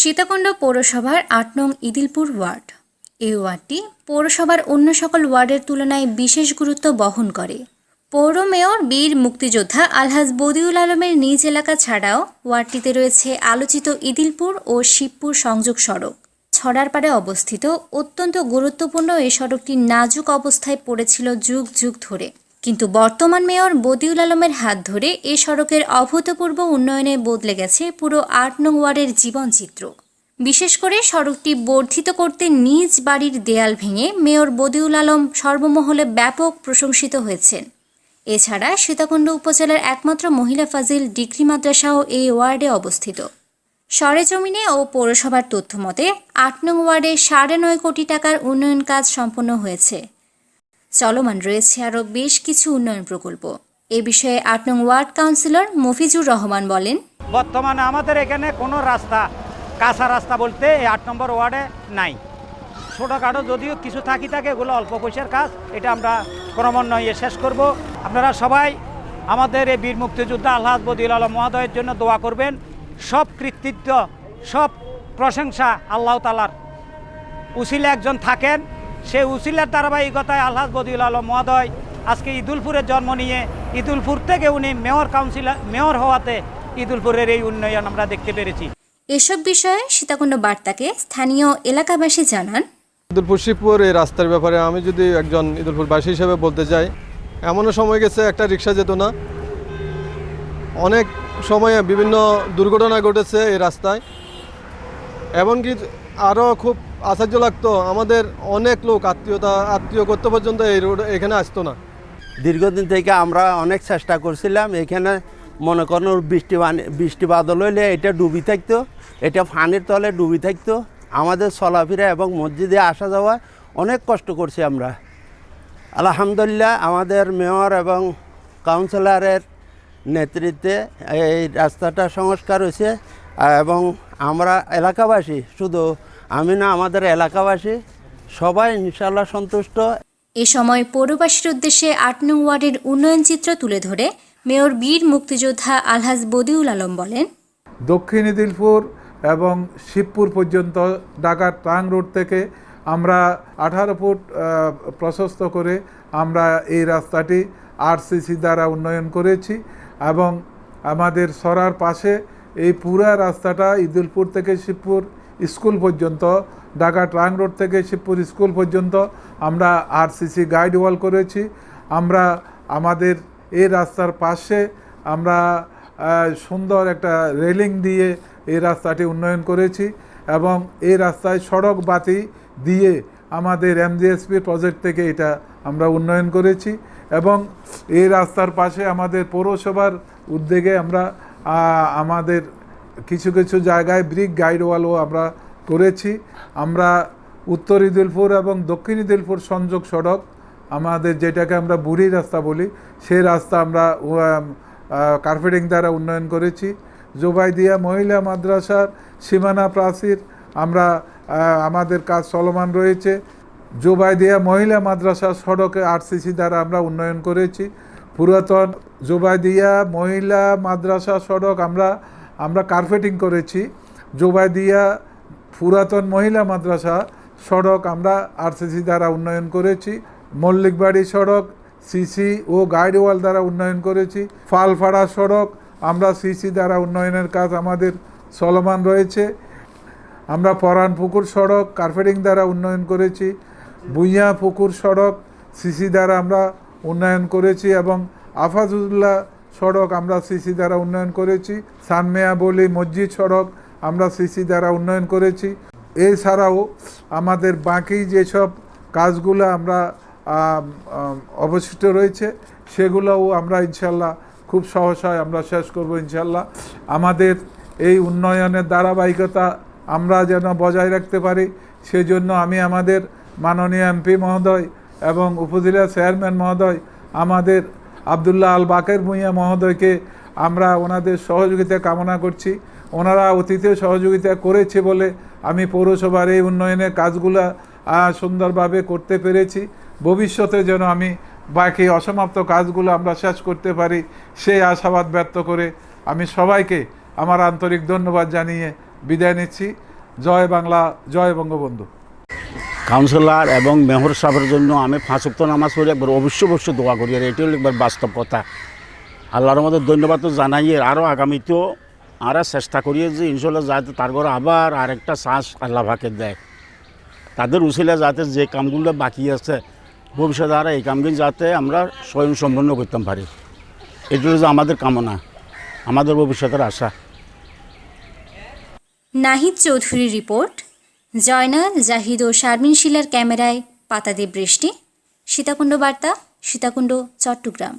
সীতাকুণ্ড পৌরসভার আট নং ইদিলপুর ওয়ার্ড। এই ওয়ার্ডটি পৌরসভার অন্য সকল ওয়ার্ডের তুলনায় বিশেষ গুরুত্ব বহন করে। পৌর মেয়র, বীর মুক্তিযোদ্ধা আলহাজ বদিউল আলমের নিজ এলাকা ছাড়াও ওয়ার্ডটিতে রয়েছে আলোচিত ইদিলপুর ও শিবপুর সংযোগ সড়ক। ছড়ার পাড়ে অবস্থিত অত্যন্ত গুরুত্বপূর্ণ এই সড়কটি নাজুক অবস্থায় পড়েছিল যুগ যুগ ধরে। কিন্তু বর্তমান মেয়র বদিউল আলমের হাত ধরে এ সড়কের অভূতপূর্ব উন্নয়নে বদলে গেছে পুরো আট নং ওয়ার্ডের জীবনচিত্র। বিশেষ করে সড়কটি বর্ধিত করতে নিজ বাড়ির দেয়াল ভেঙে মেয়র বদিউল আলম সর্বমহলে ব্যাপক প্রশংসিত হয়েছেন। এছাড়া সীতাকুণ্ড উপজেলার একমাত্র মহিলা ফাজিল ডিগ্রি মাদ্রাসাও এই ওয়ার্ডে অবস্থিত। সরেজমিনে ও পৌরসভার তথ্য মতে, আট নং ওয়ার্ডে সাড়ে নয় কোটি টাকার উন্নয়ন কাজ সম্পন্ন হয়েছে। চলমান রয়েছে আরও বেশ কিছু উন্নয়ন প্রকল্প। এ বিষয়ে আট নং ওয়ার্ড কাউন্সিলর মফিজুর রহমান বলেন, বর্তমানে আমাদের এখানে কোনো রাস্তা, কাঁচা রাস্তা বলতে আট নম্বর ওয়ার্ডে নাই। ছোটোখাটো যদিও কিছু থাকি থাকে, এগুলো অল্প পয়সার কাজ, এটা আমরা ক্রমান্বয়ে শেষ করব। আপনারা সবাই আমাদের এই বীর মুক্তিযোদ্ধা আল্লাহ বদিউল আলম মহোদয়ের জন্য দোয়া করবেন। সব কৃতিত্ব, সব প্রশংসা আল্লাহ তালার উসিলা একজন থাকেন। সেই উসিলার ধারাবাহিকতায় আল্লাহ বদিউল আলম মহোদয় আজকে ইদুলপুরের জন্ম নিয়ে ইদুলপুর থেকে উনি মেয়র কাউন্সিলর মেয়র হওয়াতে ইদুলপুরের এই উন্নয়ন আমরা দেখতে পেরেছি। এসব বিষয়ে সীতাকুণ্ড বার্তাকে স্থানীয় এলাকাবাসী জানান। ইদুলপুর শিবপুর এই রাস্তার ব্যাপারে আমি যদি একজন ইদুলপুরবাসী হিসেবে বলতে চাই এমনও সময় গেছে একটা রিক্সা যেত না। অনেক সময়ে বিভিন্ন দুর্ঘটনা ঘটেছে এই রাস্তায়। এমনকি আরও খুব আশ্চর্য লাগতো, আমাদের অনেক লোক আত্মীয়তা, আত্মীয় করতে পর্যন্ত এই রোড এখানে আসতো না। দীর্ঘদিন থেকে আমরা অনেক চেষ্টা করছিলাম, এখানে মনে করেন বৃষ্টি বৃষ্টি বাদল হইলে এটা ডুবি থাকতো, এটা ফানির তলে ডুবি থাকতো, আমাদের চলাফেরা এবং মসজিদে আসা যাওয়া অনেক কষ্ট করছি আমরা। আলহামদুলিল্লাহ আমাদের মেয়র এবং কাউন্সিলরের নেতৃত্বে এই রাস্তাটা সংস্কার হয়েছে এবং আমরা এলাকাবাসী শুধু আমি না আমাদের এলাকাবাসী সবাই ইনশাল্লাহ সন্তুষ্ট। এ সময় পৌরবাসীর উদ্দেশ্যে আট নং ওয়ার্ডের উন্নয়ন চিত্র তুলে ধরে মেয়র বীর মুক্তিযোদ্ধা আলহাজ বদিউল আলম বলেন দক্ষিণ দিলপুর এবং শিবপুর পর্যন্ত ঢাকার ট্রাং রোড থেকে আমরা আঠারো ফুট প্রশস্ত করে আমরা এই রাস্তাটি আরসিসি দ্বারা উন্নয়ন করেছি এবং আমাদের সরার পাশে এই পুরা রাস্তাটা ইদুলপুর থেকে শিবপুর স্কুল পর্যন্ত, ঢাকা ট্রাং রোড থেকে শিবপুর স্কুল পর্যন্ত আমরা আরসিসি গাইড ওয়াল করেছি। আমরা আমাদের এই রাস্তার পাশে আমরা সুন্দর একটা রেলিং দিয়ে এই রাস্তাটি উন্নয়ন করেছি এবং এই রাস্তায় সড়ক বাতি দিয়ে আমাদের এমজিএসপি প্রজেক্ট থেকে এটা আমরা উন্নয়ন করেছি এবং এই রাস্তার পাশে আমাদের পৌরসভার উদ্যোগে আমরা আমাদের কিছু কিছু জায়গায় ব্রিক গাইড ওয়ালও আমরা করেছি। আমরা উত্তর ইদিলপুর এবং দক্ষিণ ইদিলপুর সংযোগ সড়ক, আমাদের যেটাকে আমরা বুড়ি রাস্তা বলি, সেই রাস্তা আমরা কার্পেটিং দ্বারা উন্নয়ন করেছি। জোবাইদিয়া মহিলা মাদ্রাসার সীমানা প্রাচীর, আমরা আমাদের কাজ চলমান রয়েছে। জোবাইদিয়া মহিলা মাদ্রাসা সড়কে আরসিসি দ্বারা আমরা উন্নয়ন করেছি। পুরাতন জোবাইদিয়া মহিলা মাদ্রাসা সড়ক আমরা আমরা কার্পেটিং করেছি। জোবাইদিয়া পুরাতন মহিলা মাদ্রাসা সড়ক আমরা আরসিসি দ্বারা উন্নয়ন করেছি। মল্লিকবাড়ি সড়ক, সিসি ও গাইডওয়াল দ্বারা উন্নয়ন করেছি। ফালফাড়া সড়ক, আমরা সিসি দ্বারা উন্নয়নের কাজ আমাদের চলমান রয়েছে। আমরা পরান পুকুর সড়ক, কার্পেটিং দ্বারা উন্নয়ন করেছি। বুইয়া পুকুর সড়ক, সিসি দ্বারা আমরা উন্নয়ন করেছি এবং আফাজুল্লাহ সড়ক আমরা সিসি দ্বারা উন্নয়ন করেছি। সানমেয়া বলি মসজিদ সড়ক আমরা সিসি দ্বারা উন্নয়ন করেছি। এছাড়াও আমাদের বাকি যেসব কাজগুলো আমরা আম, আম, অবশিষ্ট রয়েছে সেগুলোও আমরা ইনশাল্লাহ খুব সহসায় আমরা শেষ করব ইনশাল্লাহ। আমাদের এই উন্নয়নের ধারাবাহিকতা আমরা যেন বজায় রাখতে পারি সেজন্য আমি আমাদের মাননীয় এমপি মহোদয় এবং উপজেলা চেয়ারম্যান মহোদয় আমাদের আবদুল্লাহ আল বাকের ভূঁইয়া মহোদয়কে আমরা ওনাদের সহযোগিতা কামনা করছি। ওনারা অতীতে সহযোগিতা করেছে বলে আমি পৌরসভার এই উন্নয়নের কাজগুলো সুন্দরভাবে করতে পেরেছি। ভবিষ্যতে যেন আমি বাকি অসমাপ্ত কাজগুলো আমরা শেষ করতে পারি, সেই আশাবাদ ব্যক্ত করে আমি সবাইকে আমার আন্তরিক ধন্যবাদ জানিয়ে বিদায় নিচ্ছি। জয় বাংলা, জয় বঙ্গবন্ধু। কাউন্সিলর এবং মেহর সাহেবের জন্য আমি উক্ত নামাজ পড়ে একবার অবশ্যই অবশ্যই দোয়া করি আর এটি হলো একবার বাস্তব কথা। আল্লাহর মধ্যে ধন্যবাদ তো জানাই আরও আগামীতেও আর চেষ্টা করিয়ে যে ইনশাল্লাহ যাতে তার ঘরে আবার আরেকটা শ্বাস আল্লাহ ভাকে দেয়। তাদের উচিলে যাতে যে কামগুলো বাকি আছে, ভবিষ্যতে আর এই কামগুলি যাতে আমরা স্বয়ং সম্পন্ন করতে পারি। এটি যে আমাদের কামনা, আমাদের ভবিষ্যতের আশা। নাহিদ চৌধুরীর রিপোর্ট। জয়নাল জাহিদ ও শারমিন শিলার ক্যামেরায় পাতাদে বৃষ্টি। সীতাকুণ্ড বার্তা সীতাকুণ্ড চট্টগ্রাম।